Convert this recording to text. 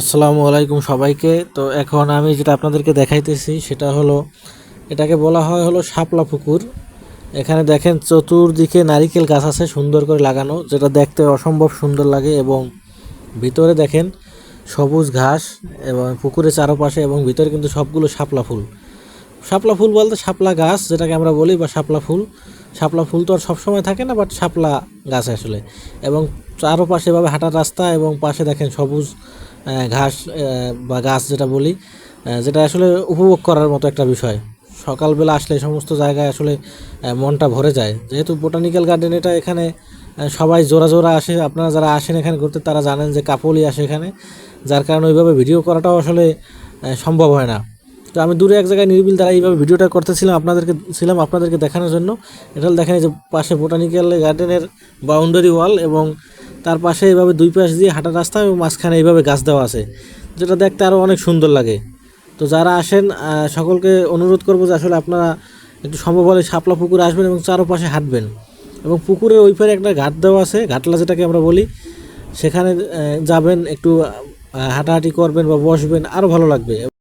আসসালামু আলাইকুম সবাইকে। তো এখন আমি যেটা আপনাদেরকে দেখাইতেছি, সেটা হলো, এটাকে বলা হয় হলো শাপলা পুকুর। এখানে দেখেন চতুর্দিকে নারিকেল গাছ আছে সুন্দর করে লাগানো, যেটা দেখতে অসম্ভব সুন্দর লাগে এবং ভিতরে দেখেন সবুজ ঘাস এবং পুকুরের চারপাশে এবং ভিতরে কিন্তু সবগুলো শাপলা ফুল। শাপলা ফুল বলতে শাপলা গাছ, যেটাকে আমরা বলি, বা শাপলা ফুল। শাপলা ফুল তো আর সবসময় থাকে না, বাট শাপলা গাছ আসলে। এবং চারপাশে এভাবে হাঁটার রাস্তা এবং পাশে দেখেন সবুজ ঘাস বা গাছ যেটা বলি যেটা আসলে উপভোগ করার মতো একটা বিষয়। সকালবেলা আসলে সমস্ত জায়গায় আসলে মনটা ভরে যায়। যেহেতু বোটানিক্যাল গার্ডেন এটা এখানে সবাই জোড়া জোড়া আসে। আপনারা যারা আসেন এখানে ঘুরতে, তারা জানেন যে কাপলই আসে এখানে। যার কারণে ওইভাবে ভিডিও করাটাও আসলে সম্ভব হয় না। তো আমি দূরে এক জায়গায় নিরিবিল দ্বারা এইভাবে ভিডিওটা করতেছিলাম, আপনাদেরকে, ছিলাম আপনাদেরকে দেখানোর জন্য। এটা দেখেন যে পাশে বোটানিক্যাল গার্ডেনের বাউন্ডারি ওয়াল এবং তার পাশে এভাবে দুই পাশ দিয়ে হাঁটার রাস্তা এবং মাঝখানে এইভাবে গাছ দেওয়া আছে। যেটা দেখতে আরও অনেক সুন্দর লাগে। তো যারা আসেন সকলকে অনুরোধ করব যে আসলে আপনারা একটু সম্ভব হলে শাপলা পুকুরে আসবেন এবং চারপাশে হাঁটবেন। এবং পুকুরের ওই পারে একটা ঘাট দেওয়া আছে, ঘাটলা যেটাকে আমরা বলি। সেখানে যাবেন, একটু হাঁটাহাঁটি করবেন বা বসবেন আরও ভালো লাগবে।